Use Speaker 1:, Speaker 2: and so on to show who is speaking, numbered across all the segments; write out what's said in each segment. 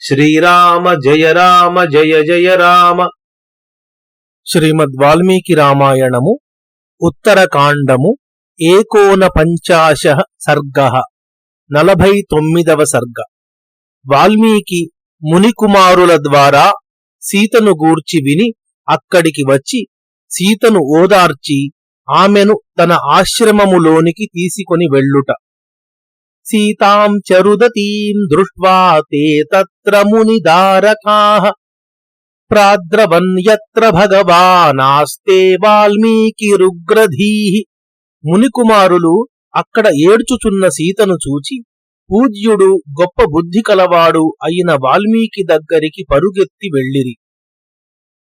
Speaker 1: శ్రీరామ జయ రామ జయ జయ రామ. శ్రీమద్ వాల్మీకి రామాయణము ఉత్తరకాండము ఏకోన పంచాశ సర్గ నలభై తొమ్మిదవ సర్గ. వాల్మీకి మునికుమారుల ద్వారా సీతను గూర్చి విని అక్కడికి వచ్చి సీతను ఓదార్చి ఆమెను తన ఆశ్రమములోనికి తీసుకొని వెళ్ళుట. సీతాం చరుదతీం దృష్ట్వా తే తత్ర మునిదారకాః. ప్రాద్రవన్ యత్ర భగవానాస్తే వాల్మీకిరుగ్రధీః. మునికుమారులు అక్కడ ఏడ్చుచున్న సీతను చూచి పూజ్యుడు గొప్ప బుద్ధి కలవాడు అయిన వాల్మీకి దగ్గరికి పరుగెత్తి వెళ్ళిరి.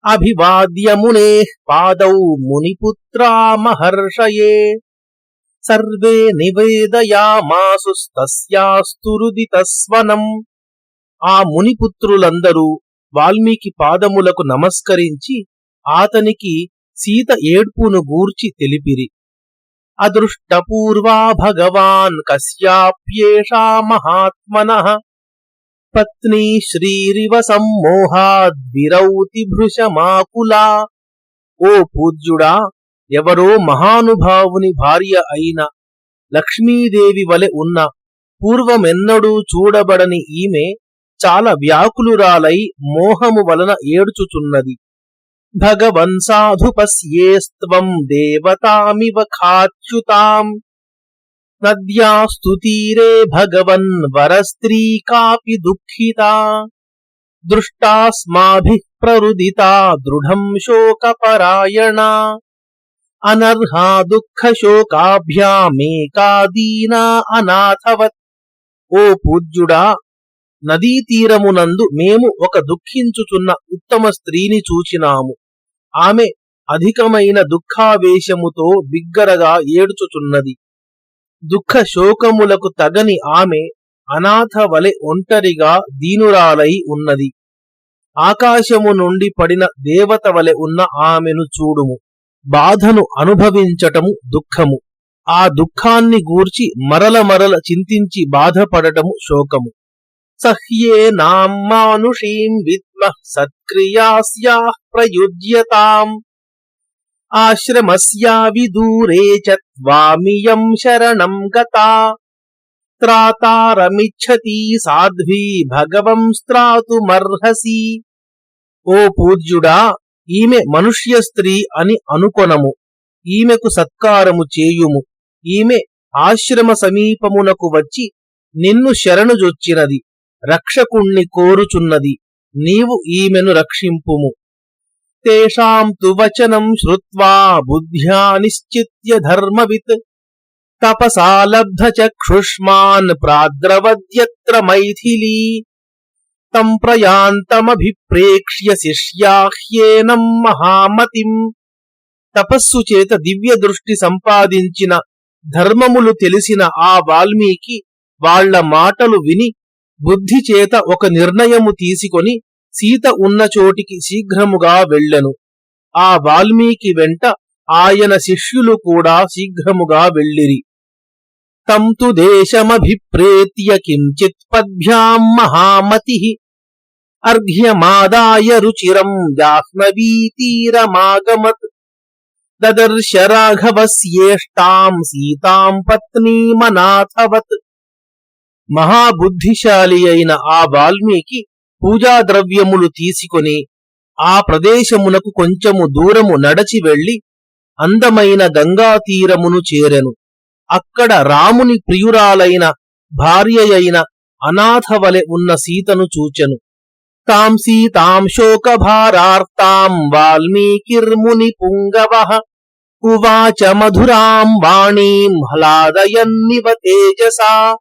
Speaker 1: అభివాద్యమునే పాదౌ మునిపుత్రా మహర్షయే. సర్వే నివేదయామాసుస్తస్యాస్తురుదితస్వనం ఆ మునిపుత్రులందరూ వాల్మీకి పాదములకు నమస్కరించి ఆతనికి సీత ఏడ్పును గూర్చి తెలిపిరి. అదృష్టపూర్వా భగవాన్ కశ్యాప్యేషా మహాత్మన. పత్ని శ్రీరివ సమ్మోహాద్విరౌతి భృశమాకులా. ఓ పూజ్యుడా ఎవరో మహానుభావుని భార్య అయిన లక్ష్మీదేవి వలె ఉన్న పూర్వమెన్నడూ చూడబడని ఈమె చాలా వ్యాకులురాలై మోహము వలన ఏడ్చుచున్నది. భగవన్ సాధుపస్యేస్త్వం దేవతామివ ఖాచ్యుతాం. నద్యాస్తుతీరే భగవన్ వరస్త్రీ కాపి దుఃఖితా. దృష్టాస్మాభిః ప్రరుదితా దృఢం శోకపరాయణ. అనర్హా దుఃఖ శోకాభ్యామేకాదీనా అనాథవత్ ఓ పూజ్యుడా నదీ తీరమునందు మేము ఒక దుఃఖించుచున్న ఉత్తమ స్త్రీని చూచినాము. ఆమె అధికమైన దుఃఖావేశముతో బిగ్గరగా ఏడుచుచున్నది. దుఃఖ శోకములకు తగని ఆమె అనాథ వలె ఒంటరిగా దీనురాలై ఉన్నది. ఆకాశము నుండి పడిన దేవత వలె ఉన్న ఆమెను చూడుము. బాధను అనుభవించటము దుఃఖము. ఆ దుఃఖాన్ని గూర్చి మరల మరల చింతించి బాధపడటము శోకము. సహ్యే నామానుషీం విద్మ సత్క్రియాస్యా ప్రయుజ్యతాం. ఆశ్రమస్యా విదూరే చ శరణం గతా. త్రాతారమిచ్చతి సాధ్వీ భగవం స్త్రాతుమర్హసి. ఓ పూజ్యుడా ఈమె మనుష్య స్త్రీ అని అనుకొనము. ఈమెకు సత్కారము చేయుము. ఈమె ఆశ్రమ సమీపమునకు వచ్చి నిన్ను శరణుజొచ్చినది రక్షకుణ్ణి కోరుచున్నది. నీవు ఈమెను రక్షింపుము. తేషాం తు వచనం శ్రుత్వా బుద్ధ్యా నిశ్చిత్య ధర్మవిత్. తపసా లబ్ధ చక్షుష్మాన్ ప్రాద్రవద్యత్ర మైథిలీ. తం ప్రయాంతమభిప్రేక్ష్య శిష్యాహ్యేనం మహామతిం. తపస్సు చేత దివ్య దృష్టి సంపాదించిన ధర్మములు తెలిసిన ఆ వాల్మీకి వాళ్ళ మాటలు విని బుద్ధి చేత ఒక నిర్ణయము తీసుకొని సీత ఉన్న చోటికి శీఘ్రముగా వెళ్ళెను. ఆ వాల్మీకి వెంట ఆయన శిష్యులు కూడా శీఘ్రముగా వెళ్ళిరి. తం తు దేశమభిప్రేత్య కించిత్ పద్భ్యాం మహామతి అర్ఘ్యమాదాయ రుచిరం జాహ్నవీతీరమాగమత్ దదర్శ రాఘవస్యేష్టాం సీతాం పత్నీమనాథవత్ మహాబుద్ధిశాలి అయిన ఆ వాల్మీకి పూజా ద్రవ్యములు తీసుకొని ఆ ప్రదేశమునకు కొంచెము దూరము నడచి వెళ్ళి అందమైన గంగా తీరమును చేరెను। అక్కడ రాముని ప్రియురాలైన భార్యయైన అనాథ వలె ఉన్న సీతను చూచెను. తాం సీతాం శోకభారార్తాం వాల్మీకిర్ముని పుంగవ. ఉవాచ మధురాం వాణీం హ్లాదయన్నివ తేజసా.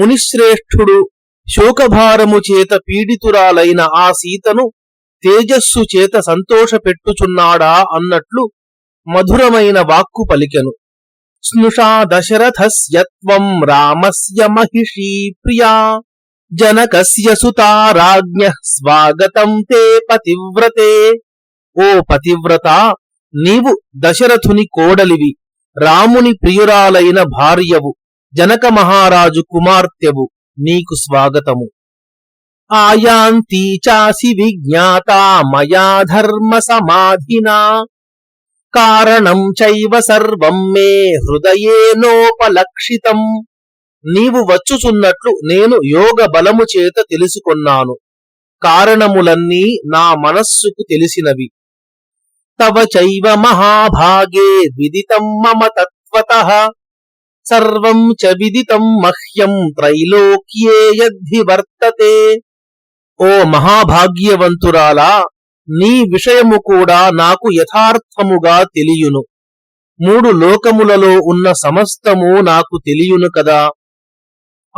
Speaker 1: మునిశ్రేష్ఠుడు శోకభారము చేత పీడితురాలైన ఆ సీతను తేజస్సు చేత సంతోషపెట్టుచున్నాడా అన్నట్లు మధురమైన వాక్కు పలికెను. స్నుషా దశరథస్యత్వం రామస్య మహిషీ ప్రియా. జనకస్య సుతారాజ్ఞ స్వాగతం తే పతివ్రతే. ఓ పతివ్రత నీవు దశరథుని కోడలివి రాముని ప్రియురాలైన భార్యవు జనక మహారాజు కుమార్తెవు నీకు స్వాగతము. ఆయాంతి చాసి విజ్ఞాత మయా ధర్మ సమాధినా. కారణం చైవ సర్వం మే హృదయేనోపలక్షితం నీవు వచ్చుచున్నట్లు నేను యోగ బలము చేత తెలుసుకొన్నాను. కారణములన్నీ నా మనస్సుకు తెలిసినవి. తవ చైవ మహాభాగే విదితం మమ తత్వత. సర్వం చ విదితం మహ్యం త్రైలోక్యే యద్ధి వర్తతే. ఓ మహాభాగ్యవంతురాలా నీ విషయము కూడా నాకు యథార్థముగా తెలియును. మూడు లోకములలో ఉన్న సమస్తము నాకు తెలియును కదా.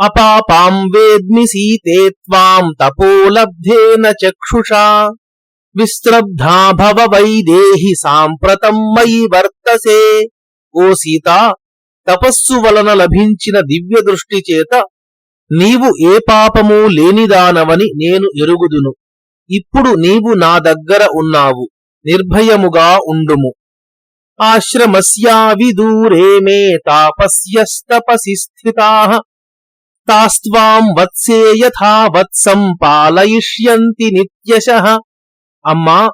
Speaker 1: అపాపాం వేద్మి సీతే త్వాం తపోలబ్ధేన చక్షుషా. విస్త్రబ్ధా భవ వైదేహి సాంప్రతం మయి వర్తసే. ఓ సీత తపస్సు వలన లభించిన దివ్య దృష్టి చేత నీవు ఏ పాపము లేనిదానవని నేను ఎరుగుదును. ఇప్పుడు నీవు నా దగ్గర ఉన్నావు నిర్భయముగా ఉండుము. ఆశ్రమస్యా విదూరే మే తాపస్యస్తపసి స్థితా తాస్త్వాం వత్సే యథా వత్సం పాలయిష్యంతి నిత్యశ. అమ్మా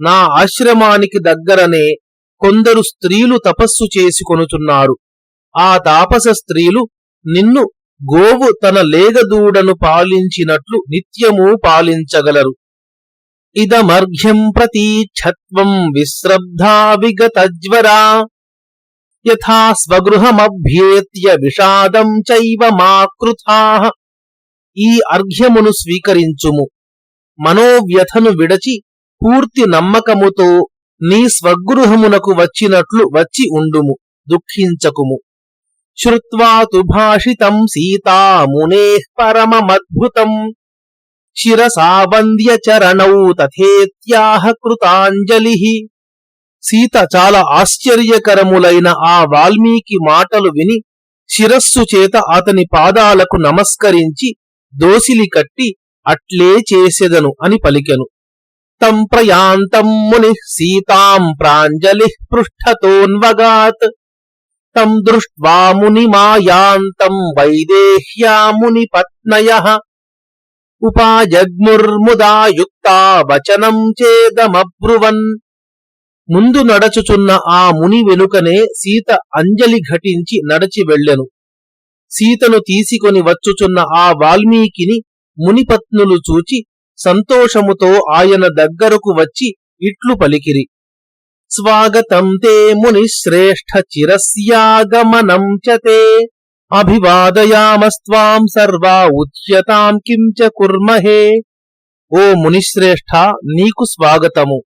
Speaker 1: నా ఆశ్రమానికి దగ్గరనే కొందరు స్త్రీలు తపస్సు చేసుకొనుచున్నారు. ఆ తాపస స్త్రీలు నిన్ను గోవు తన లేగదూడను పాలించినట్లు నిత్యము పాలించగలరు. ఇదమర్ఘ్యం ప్రతీక్షత్వం విశ్రబ్ధా విగతజ్వరా యథా స్వగృహమభ్యేత్య విషాదం చైవ మాకృథా ఈ అర్ఘ్యమును స్వీకరించుము మనోవ్యథను విడచి పూర్తి నమ్మకముతో నీ స్వగృహమునకు వచ్చినట్లు వచ్చి ఉండుము దుఃఖించకుము. శ్రుత్వా తు భాషితం పరమమద్భుతం। శిరసా చరణౌ తథేత్యాహ కృతాంజలి సీత చాలా ఆశ్చర్యకరములైన ఆ వాల్మీకి మాటలు విని శిరస్సు చేత అతని పాదాలకు నమస్కరించి దోసిలి కట్టి అట్లే చేసెదను అని పలికెను తం ప్రయాంతం ముని సీతాం ప్రాంజలి పృష్ఠతోన్వగాత్ తం దృష్ట్వా ముని మాయాంతం వైదేహ్యా ముని పత్నయ వచనం చేదమబ్రువన్. ముందు నడచుచున్న ఆ ముని వెనుకనే సీత అంజలి ఘటించి నడచి వెళ్ళెను. సీతను తీసుకొని వచ్చుచున్న ఆ వాల్మీకిని మునిపత్నులు చూచి సంతోషముతో ఆయన దగ్గరకు వచ్చి ఇట్లు పలికిరి. స్వాగతం తే ముని శ్రేష్ఠ చిరస్యాగమనం చతే అభివాదయామస్వాం సర్వా ఉచ్యతాం కించ కుర్మహే ఓ మునిశ్రేష్ఠ నీకు స్వాగతము.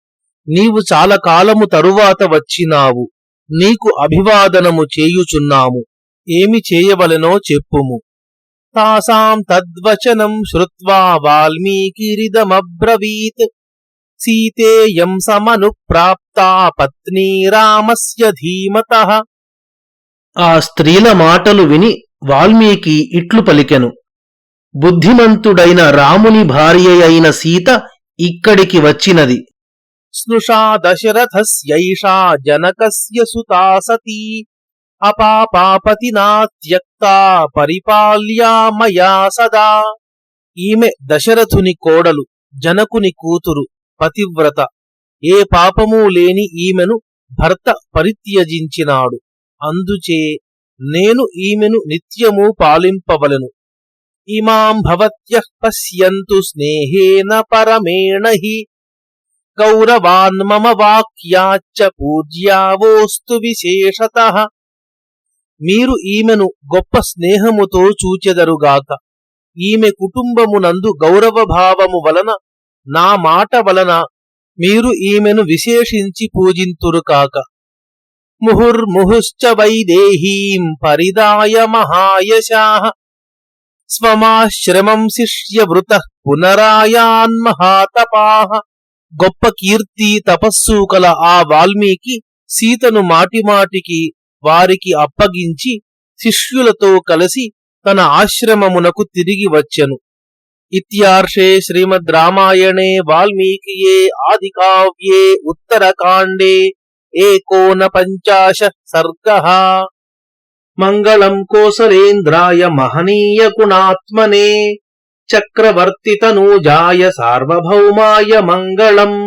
Speaker 1: నీవు చాలా కాలము తరువాత వచ్చినావు. నీకు అభివాదనము చేయుచున్నాము. ఏమి చేయవలెనో చెప్పుము. తాసాం తద్వచనం శ్రుత్వా వాల్మీకిరిదమబ్రవీత్. సీతేయం సమనుప్రాప్తా పత్నీ రామస్య ధీమతః. ఆ స్త్రీల మాటలు విని వాల్మీకి ఇట్లు పలికెను. బుద్ధిమంతుడైన రాముని భార్య అయిన సీత ఇక్కడికి వచ్చినది. స్నుషా దశరథస్యైషా జనకస్య సుతా సతీ అపాపాపతినా త్యక్తా పరిపాల్యా మయా సదా. ఈమె దశరథుని కోడలు జనకుని కూతురు పతివ్రత. ఏ పాపమూ లేని ఈమెను భర్త పరిత్యజించినాడు. అందుచే నేను ఈమెను నిత్యము పాలింపవలను. ఇమాం భవత్య పశ్యంతు స్నేహేన పరమేణ హి. గౌరవాన్ మమ వాక్యాచ్చ పూజ్యావోస్తు విశేషత. మీరు ఈమెను గొప్ప స్నేహముతో చూచెదరుగాక. ఈమె కుటుంబమునందు గౌరవభావము వలన నా మాట వలన మీరు ఈమెను విశేషించి పూజింతురు కాక ముహుర్ముహుశ్చ వైదేహీం పరిదాయ మహాయశాః స్వమాశ్రమం శిష్యవృత పునరాయాన్మహాతపాః గొప్ప కీర్తి తపస్సు కల ఆ వాల్మీకి సీతను మాటిమాటికి వారికి అప్పగించి శిష్యులతో కలిసి తన ఆశ్రమమునకు తిరిగి వచ్చెను ఇత్యార్షే శ్రీమద్ రామాయణే వాల్మీకియే ఆది కావ్యే ఉత్తరకాండే एकोनपञ्चाशः सर्गः मङ्गलम् कोसलेन्द्राय महनीयगुणात्मने चक्रवर्तितनूजाय सार्वभौमाय मङ्गलम्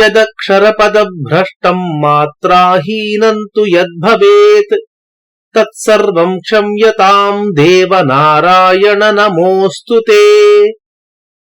Speaker 1: यदक्षरपदभ्रष्टम् मात्राहीनम् तु यद्भवेत् तत्सर्वम् क्षम्यताम् देवनारायण नमोऽस्तु ते